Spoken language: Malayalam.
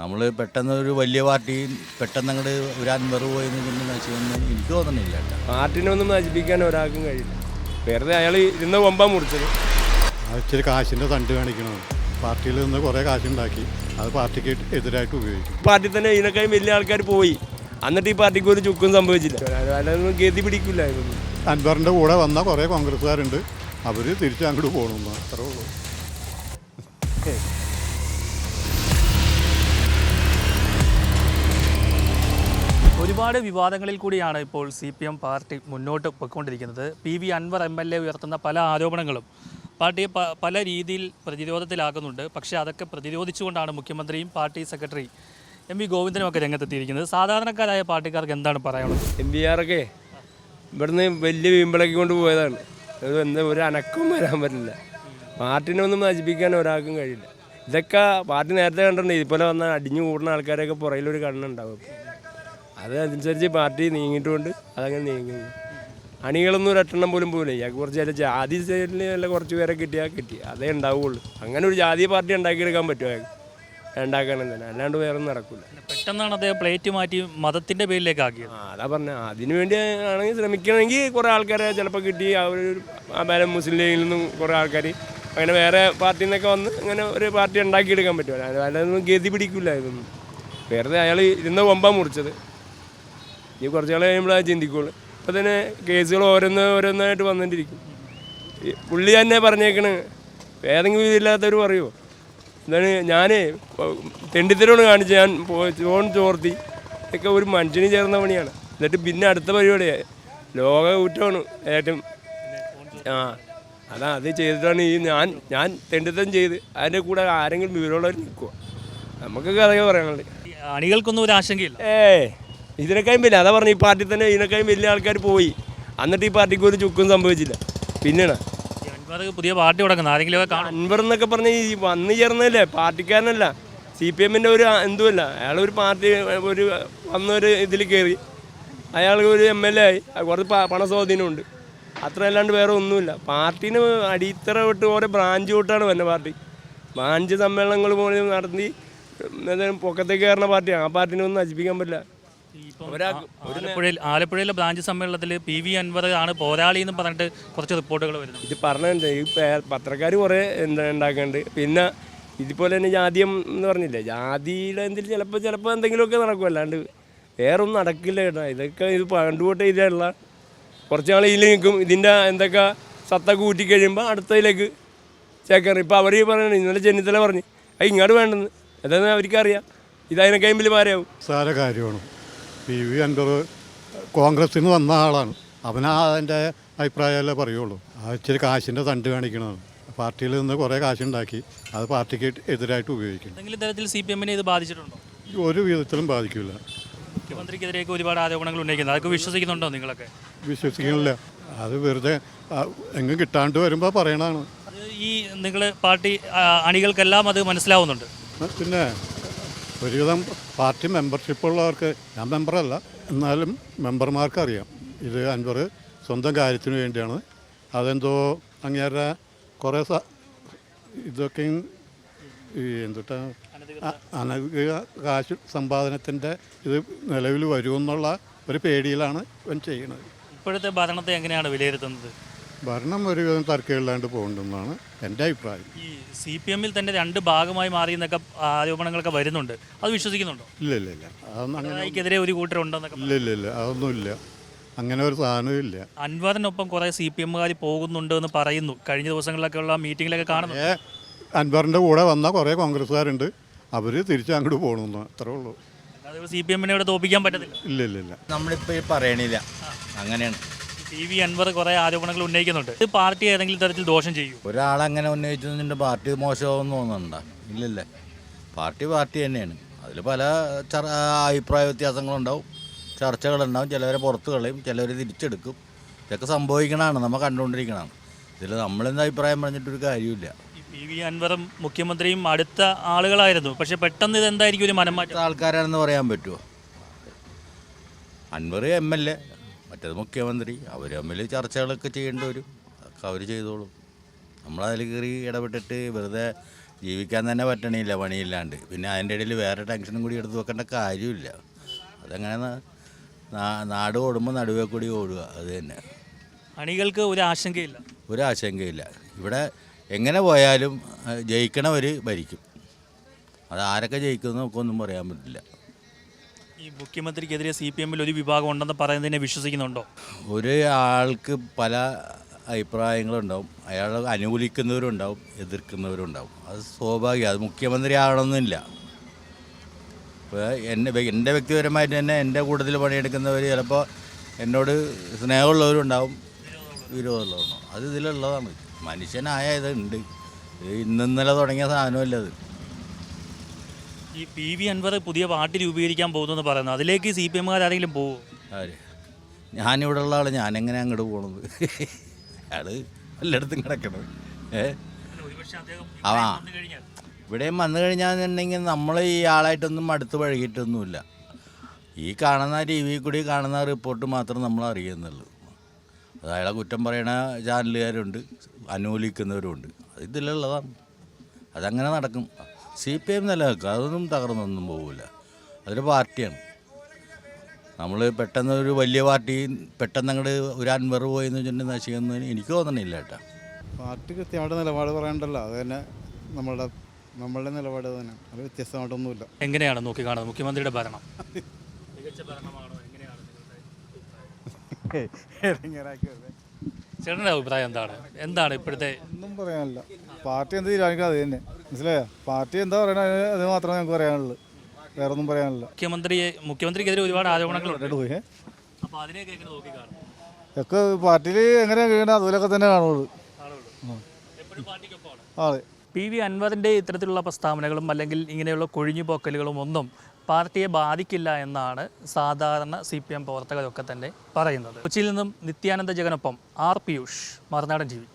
നമ്മൾ പെട്ടെന്ന് ഒരു വലിയ പാർട്ടി പെട്ടെന്ന് അങ്ങോട്ട് ഒരു അൻപത് പോയി നശിക്കുന്നു നശിക്കുമെന്ന് എനിക്ക് തോന്നുന്നില്ല കേട്ടോ. പാർട്ടിനെ ഒന്നും നശിപ്പിക്കാൻ ഒരാൾക്കും കഴിയില്ല. വെറുതെ അയാൾ ഇരുന്ന കൊമ്പാ മുറിച്ചത്. ഇച്ചിരി കാശിന്റെ തണ്ട് കാണിക്കണം? പാർട്ടിയിൽ നിന്ന് കുറേ കാശുണ്ടാക്കി അത് പാർട്ടിക്ക് എതിരായിട്ട് ഉപയോഗിക്കും. പാർട്ടി തന്നെ ഇതിനേക്കാളും വലിയ ആൾക്കാർ പോയി. എന്നിട്ട് ഈ പാർട്ടിക്ക് ഒരു ചുക്കും സംഭവിച്ചില്ല. അതൊന്നും ഗതി പിടിക്കില്ല അൻവറിന്റെ കൂടെ വന്ന കുറേ കോൺഗ്രസ്സുകാരുണ്ട്. അവർ തിരിച്ച് അങ്ങോട്ട് പോകണമെന്ന് അത്രേ ഉള്ളൂ. ഒരുപാട് വിവാദങ്ങളിൽ കൂടിയാണ് ഇപ്പോൾ സി പി എം പാർട്ടി മുന്നോട്ട് പോയിക്കൊണ്ടിരിക്കുന്നത്. P V Anvar M L A ഉയർത്തുന്ന പല ആരോപണങ്ങളും പാർട്ടിയെ പല രീതിയിൽ പ്രതിരോധത്തിലാകുന്നുണ്ട് പക്ഷേ അതൊക്കെ പ്രതിരോധിച്ചുകൊണ്ടാണ് മുഖ്യമന്ത്രിയും പാർട്ടി സെക്രട്ടറി എം വി ഗോവിന്ദനും ഒക്കെ രംഗത്തെത്തിയിരിക്കുന്നത്. സാധാരണക്കാരായ പാർട്ടിക്കാർക്ക് എന്താണ് പറയാനുള്ളത്? എം പി ആറൊക്കെ ഇവിടുന്ന് വലിയ വീമ്പിളക്കി കൊണ്ട് പോയതാണ്. എന്താ ഒരു അനക്കവും വരാൻ പറ്റില്ല. പാർട്ടിനെ ഒന്നും നശിപ്പിക്കാൻ ഒരാൾക്കും കഴിയില്ല. ഇതൊക്കെ പാർട്ടി നേരത്തെ കണ്ടിട്ടുണ്ട്. ഇതുപോലെ വന്ന അടിഞ്ഞു കൂടുന്ന ആൾക്കാരൊക്കെ പുറകിലൊരു കണ്ണുണ്ടാവും അത് അതനുസരിച്ച് പാർട്ടി നീങ്ങിയിട്ടുണ്ട്. അതങ്ങനെ നീങ്ങുന്നു. അണികളൊന്നും ഒരെണ്ണം പോലും പോലെ ഇയാൾക്ക് കുറച്ച് ചില ജാതി സൈഡിൽ നല്ല കുറച്ച് പേരെ കിട്ടിയാൽ കിട്ടി. അതേ ഉണ്ടാവുള്ളൂ. അങ്ങനെ ഒരു ജാതി പാർട്ടി ഉണ്ടാക്കിയെടുക്കാൻ പറ്റുമോ അയാൾക്ക്? ഉണ്ടാക്കണം തന്നെ. അല്ലാണ്ട് വേറെ ഒന്നും നടക്കില്ല പെട്ടെന്നാണ് അദ്ദേഹം പ്ലേറ്റ് മാറ്റി മതത്തിന്റെ പേരിലേക്ക് ആക്കിയത്. ആ അതാ പറഞ്ഞ. അതിനു വേണ്ടി ആണെങ്കിൽ ശ്രമിക്കണമെങ്കിൽ കുറേ ആൾക്കാരെ ചിലപ്പോൾ കിട്ടി. ആ ഒരു മുസ്ലിം ലീഗിൽ നിന്നും കുറേ ആൾക്കാർ. അങ്ങനെ വേറെ പാർട്ടിയിൽ നിന്നൊക്കെ വന്ന് അങ്ങനെ ഒരു പാർട്ടി ഉണ്ടാക്കിയെടുക്കാൻ പറ്റുമോ? അല്ലാതെ ഗതി പിടിക്കില്ല ഇതൊന്നും. വെറുതെ അയാൾ ഇരുന്ന കൊമ്പാ മുറിച്ചത്. ഈ കുറച്ച് നാൾ കഴിയുമ്പോൾ അത് ചിന്തിക്കുള്ളൂ. ഇപ്പം തന്നെ കേസുകൾ ഓരോന്ന് ഓരോന്നായിട്ട് വന്നിട്ടിരിക്കും. പുള്ളി തന്നെ പറഞ്ഞേക്കണ് ഏതെങ്കിലും ഇതില്ലാത്തവർ പറയുമോ എന്താണ് ഞാൻ തെണ്ടിത്തരോട് കാണിച്ച് ഞാൻ ചോൺ ചോർത്തി. ഇതൊക്കെ ഒരു മനുഷ്യന് ചേർന്ന പണിയാണ്. എന്നിട്ട് പിന്നെ അടുത്ത പരിപാടിയാണ് ലോക കുറ്റമാണ് ഏറ്റവും. ആ അതാ അത് ചെയ്തിട്ടാണ് ഈ ഞാൻ ഞാൻ തെണ്ടിത്തരം ചെയ്ത് അതിന്റെ കൂടെ ആരെങ്കിലും വിവരമുള്ളവർ നിൽക്കുക നമുക്കൊക്കെ അതൊക്കെ പറയാനുള്ളത്. അണികൾക്കൊന്നും ഒരു ആശങ്കയില്ല. ഏ ഇതിനേക്കാളും വലിയ അതാ പറഞ്ഞു ഈ പാർട്ടി തന്നെ ഇതിനേക്കാളും വലിയ ആൾക്കാർ പോയി. എന്നിട്ട് ഈ പാർട്ടിക്ക് ഒരു ചുക്കും സംഭവിച്ചില്ല. പിന്നെയാണ്. പുതിയ പാർട്ടി തുടങ്ങുന്നത് ആരെങ്കിലും അൻവർ എന്നൊക്കെ പറഞ്ഞ് ഈ വന്നു ചേർന്നല്ലേ പാർട്ടിക്കാരനല്ല. സി പി എമ്മിന്റെ ഒരു എന്തുമല്ല. അയാൾ ഒരു പാർട്ടി ഒരു വന്നൊരു ഇതിൽ കയറി അയാൾക്ക് ഒരു എം എൽ എ ആയി. കുറച്ച് പണ പണസ്വാധീനമുണ്ട് അത്ര അല്ലാണ്ട് വേറെ ഒന്നുമില്ല. പാർട്ടീന് അടിത്തറ വിട്ട് ഓരോ ബ്രാഞ്ച് വിട്ടാണ് വന്ന പാർട്ടി. ബ്രാഞ്ച് സമ്മേളനങ്ങൾ പോലും നടത്തി പൊക്കത്തേക്ക് കയറുന്ന പാർട്ടിയാണ് ആ പാർട്ടിനെ ഒന്നും നശിപ്പിക്കാൻ പറ്റില്ല. ആലപ്പുഴയിൽ ആലപ്പുഴയിലെ ബ്രാഞ്ച് സമ്മേളനത്തിൽ പി വി അൻവർ ആണ് പോരാളി എന്ന് പറഞ്ഞിട്ട് കുറച്ച് റിപ്പോർട്ടുകൾ വരുന്നു ഇത് പറഞ്ഞിട്ടുണ്ട്. ഈ പത്രക്കാർ കുറേ എന്താ ഉണ്ടാക്കുന്നുണ്ട്. പിന്നെ ഇതുപോലെ തന്നെ ജാതിയം എന്ന് പറഞ്ഞില്ലേ? ജാതിയുടെ എന്തെങ്കിലും ചിലപ്പോൾ ചിലപ്പോൾ എന്തെങ്കിലുമൊക്കെ നടക്കും. അല്ലാണ്ട് വേറെ ഒന്നും നടക്കില്ല കേട്ടോ. ഇതൊക്കെ ഇത് പണ്ടുപോട്ട് ഇതിലുള്ള കുറച്ച് നാൾ ഇതിൽ നിൽക്കും ഇതിന്റെ എന്തൊക്കെ സത്ത കൂട്ടി കഴിയുമ്പോൾ അടുത്തതിലേക്ക് ചേക്കറി. ഇപ്പോൾ അവർ പറയുന്നത് ഇന്നലെ ചെന്നിത്തല പറഞ്ഞു. അത് ഇങ്ങോട്ട് വേണ്ടെന്ന്. അതെന്ന് അവർക്കറിയാം ഇതതിനൊക്കെ വലിയ മാറിയാവും സാര കാര്യമാണ്? പി വി അൻവർ കോൺഗ്രസ്സിൽ നിന്ന് വന്ന ആളാണ്. അവനാ അതിന്റെ അഭിപ്രായമല്ലേ പറയുള്ളൂ. ആ ഇച്ചിരി കാശിന്റെ തണ്ട് കാണിക്കണം പാർട്ടിയിൽ നിന്ന് കുറേ കാശുണ്ടാക്കി അത് പാർട്ടിക്ക് എതിരായിട്ട് ഉപയോഗിക്കും എന്തെങ്കിലും തരത്തിൽ സി പി എമ്മിനെ ഇത് ബാധിച്ചിട്ടുണ്ടോ? ഒരു വിധത്തിലും ബാധിക്കില്ല. മുഖ്യമന്ത്രിക്കെതിരെയൊക്കെ ഒരുപാട് ആരോപണങ്ങൾ ഉന്നയിക്കുന്നത് അതൊക്കെ വിശ്വസിക്കുന്നുണ്ടോ നിങ്ങളൊക്കെ? വിശ്വസിക്കുന്നില്ല. അത് വെറുതെ എങ്ങും കിട്ടാണ്ട് വരുമ്പോൾ പറയണതാണ്. ഈ നിങ്ങൾ പാർട്ടി അണികൾക്കെല്ലാം അത് മനസ്സിലാവുന്നുണ്ട്. പിന്നെ ഒരുവിധം പാർട്ടി മെമ്പർഷിപ്പ് ഉള്ളവർക്ക് ഞാൻ മെമ്പറല്ല. എന്നാലും മെമ്പർമാർക്ക് അറിയാം ഇത് അൻവർ സ്വന്തം കാര്യത്തിന് വേണ്ടിയാണ്. അതെന്തോ അങ്ങേരുടെ കുറേ സ ഇതൊക്കെ ഈ എന്തുട്ടാ? അനധിക കാശ് സമ്പാദനത്തിന്റെ ഇത് നിലവിൽ വരുമെന്നുള്ള ഒരു പേടിയിലാണ് ഇവൻ ചെയ്യുന്നത്. ഇപ്പോഴത്തെ ഭരണത്തെ എങ്ങനെയാണ് വിലയിരുത്തുന്നത്? ഭരണം ഒരു വിധം തർക്കമില്ലാണ്ട് പോകുന്നുണ്ടെന്നാണ് എന്റെ അഭിപ്രായം. ഈ സി പി എമ്മിൽ തന്നെ രണ്ട് ഭാഗമായി മാറി എന്നൊക്കെ ആരോപണങ്ങളൊക്കെ വരുന്നുണ്ട്. അത് വിശ്വസിക്കുന്നുണ്ടോ? ഇല്ല ഇല്ല ഇല്ല. അതൊന്നും അങ്ങനെ ഒരു കൂട്ടരുണ്ടെന്നൊക്കെ ഇല്ല ഇല്ല ഇല്ല. അതൊന്നുമില്ല അങ്ങനെ ഒരു സാധനവും ഇല്ല. അൻവറിനൊപ്പം കുറെ സി പി എമ്മുകാർ പോകുന്നുണ്ട് എന്ന് പറയുന്നു. കഴിഞ്ഞ ദിവസങ്ങളിലൊക്കെ ഉള്ള മീറ്റിങ്ങിലൊക്കെ കാണുന്നു. ഏ അൻവറിന്റെ കൂടെ വന്ന കുറേ കോൺഗ്രസ്സുകാരുണ്ട്. അവർ തിരിച്ച് അങ്ങോട്ട് പോകണമെന്ന് അത്രേ ഉള്ളൂ. അല്ലാതെ സി പി എമ്മിനെ ഇവിടെ തോപ്പിക്കാൻ പറ്റത്തില്ല. ഇല്ല ഇല്ല ഇല്ല. നമ്മളിപ്പോൾ ഈ പറയണില്ല. അങ്ങനെയാണ്. പി വി അൻവർ കുറെ ആരോപണങ്ങൾ ഉന്നയിക്കുന്നുണ്ട്. ഇത് പാർട്ടി ഏതെങ്കിലും തരത്തിൽ ദോഷം ചെയ്യും? ഒരാളങ്ങനെ ഉന്നയിച്ചതിന്റെ പാർട്ടി മോശമാവെന്ന് തോന്നുന്നുണ്ടോ? ഇല്ലല്ലേ. പാർട്ടി പാർട്ടി തന്നെയാണ്. അതിൽ പല അഭിപ്രായ വ്യത്യാസങ്ങളുണ്ടാവും. ചർച്ചകളുണ്ടാവും. ചിലവരെ പുറത്ത് കളയും. ചിലവർ തിരിച്ചെടുക്കും. ഇതൊക്കെ സംഭവിക്കണതാണ്. നമ്മൾ കണ്ടുകൊണ്ടിരിക്കണതാണ്. ഇതിൽ നമ്മളെന്താ അഭിപ്രായം പറഞ്ഞിട്ടൊരു കാര്യമില്ല പി വി അൻവറും മുഖ്യമന്ത്രിയും അടുത്ത ആളുകളായിരുന്നു. പക്ഷെ പെട്ടെന്ന് ഇത് എന്തായിരിക്കും ഒരു മനംമാറ്റം? ആൾക്കാരാണെന്ന് പറയാൻ പറ്റുമോ? Anvar M L A. മറ്റേത് മുഖ്യമന്ത്രി അവർ തമ്മിൽ ചർച്ചകളൊക്കെ ചെയ്യേണ്ടി വരും. അതൊക്കെ അവർ ചെയ്തോളും. നമ്മളതിൽ കയറി ഇടപെട്ടിട്ട് വെറുതെ ജീവിക്കാൻ തന്നെ പറ്റണില്ല പണിയില്ലാണ്ട്. പിന്നെ അതിന്റെ ഇടയിൽ വേറെ ടെൻഷനും കൂടി എടുത്ത് വെക്കേണ്ട കാര്യമില്ല. അതങ്ങനെ നാട് ഓടുമ്പോൾ നടുവേ കൂടി ഓടുക അത് തന്നെ. അണികൾക്ക് ഒരു ആശങ്കയില്ല? ഒരു ആശങ്കയില്ല. ഇവിടെ എങ്ങനെ പോയാലും ജയിക്കണവർ ഭരിക്കും. അത് ആരൊക്കെ ജയിക്കുമെന്ന് നമുക്കൊന്നും പറയാൻ പറ്റില്ല. ഈ മുഖ്യമന്ത്രിക്കെതിരെ സി പി എമ്മിൽ ഒരു വിഭാഗം ഉണ്ടെന്ന് പറയുന്നതിനെ വിശ്വസിക്കുന്നുണ്ടോ? ഒരു ആൾക്ക് പല അഭിപ്രായങ്ങളുണ്ടാവും. അയാൾ അനുകൂലിക്കുന്നവരുണ്ടാവും എതിർക്കുന്നവരുണ്ടാവും. അത് സ്വാഭാവികം. അത് മുഖ്യമന്ത്രി ആകണമെന്നില്ല ഇപ്പോൾ എന്റെ എന്റെ വ്യക്തിപരമായിട്ട് തന്നെ എന്റെ കൂട്ടത്തിൽ പണിയെടുക്കുന്നവർ ചിലപ്പോൾ എന്നോട് സ്നേഹമുള്ളവരുണ്ടാവും വിരോധമുള്ളവരുണ്ടാവും. അത് ഇതിലുള്ളതാണ്. മനുഷ്യനായ ഇതുണ്ട് ഇത് ഇന്നിന്നലെ തുടങ്ങിയ സാധനമല്ല അത് ഈ പി വി അൻവർ പുതിയ പാർട്ടി രൂപീകരിക്കാൻ പോകുന്നു പറയുന്നു അതിലേക്ക് സി പി എമ്മുകാർ ആരെങ്കിലും പോകും ആര്? ഞാനിവിടെ ഉള്ള ആൾ ഞാനെങ്ങനെ അങ്ങോട്ട് പോണത്? അയാൾ എല്ലായിടത്തും കിടക്കണം ഏ? ഒരുപക്ഷെ അദ്ദേഹം ആ വന്നു കഴിഞ്ഞാൽ. ഇവിടെയും വന്നു കഴിഞ്ഞാന്നുണ്ടെങ്കിൽ നമ്മൾ ഈ ആളായിട്ടൊന്നും അടുത്ത് പഴകിയിട്ടൊന്നുമില്ല ഈ കാണുന്ന ടി വി കൂടി കാണുന്ന റിപ്പോർട്ട് മാത്രം നമ്മൾ അറിയുന്നുള്ളൂ. അത് അയാളെ കുറ്റം പറയണ ചാനലുകാരുണ്ട് അനുകൂലിക്കുന്നവരുണ്ട് അത് ഇതിലുള്ളതാണ്. അതങ്ങനെ നടക്കും. സി പി എം നിലനിൽക്കും അതൊന്നും തകർന്നൊന്നും പോകില്ല അതൊരു പാർട്ടിയാണ്. നമ്മൾ പെട്ടെന്ന് ഒരു വലിയ പാർട്ടി പെട്ടെന്ന് അങ്ങോട്ട് ഒരു അൻവർ പോയി എന്ന് വെച്ചിട്ടുണ്ടെങ്കിൽ നശിക്കുന്നതിന് എനിക്ക് തോന്നണില്ല കേട്ടോ. പാർട്ടി കൃത്യമായിട്ട് നിലപാട് പറയണ്ടല്ലോ. അത് തന്നെ നമ്മളുടെ നമ്മളുടെ നിലപാട് തന്നെ. അത് വ്യത്യസ്തമായിട്ടൊന്നുമില്ല. എങ്ങനെയാണ് നോക്കി കാണുന്നത്? മുഖ്യമന്ത്രിയുടെ ഭരണം. മികച്ച ഭരണമാണോ? എങ്ങനെയാണ് ചേട്ടന്റെ അഭിപ്രായം എന്താണ്? എന്താണ് ഇപ്പോഴത്തെ ഒന്നും പറയാനല്ല. പാർട്ടി എന്ത് തീരുമാനിക്കും അത് തന്നെ. മനസ്സിലായോ? പാർട്ടി എന്താ പറയണ അത് മാത്രമേ ഞങ്ങൾക്ക് പറയാനുള്ളൂ. വേറെ ഒന്നും പറയാനില്ല. മുഖ്യമന്ത്രിയെ മുഖ്യമന്ത്രിക്കെതിരെ ഒരുപാട് ആരോപണങ്ങളുണ്ട്. പോയി. അപ്പോൾ അതിനെയൊക്കെ എങ്ങനെ നോക്കി കാണും? ഒക്കെ പാർട്ടിയിൽ എങ്ങനെ കഴിയണം അതുപോലൊക്കെ തന്നെ കാണുള്ളൂ. അതെ പി വി അൻവറിന്റെ ഇത്തരത്തിലുള്ള പ്രസ്താവനകളും അല്ലെങ്കിൽ ഇങ്ങനെയുള്ള കൊഴിഞ്ഞുപോക്കലുകളും ഒന്നും പാർട്ടിയെ ബാധിക്കില്ല എന്നാണ് സാധാരണ സി പി എം പ്രവർത്തകരൊക്കെ തന്നെ പറയുന്നത്. കൊച്ചിയിൽ നിന്നും Nithyananda ജഗനൊപ്പം R Piyush Marunadan T V.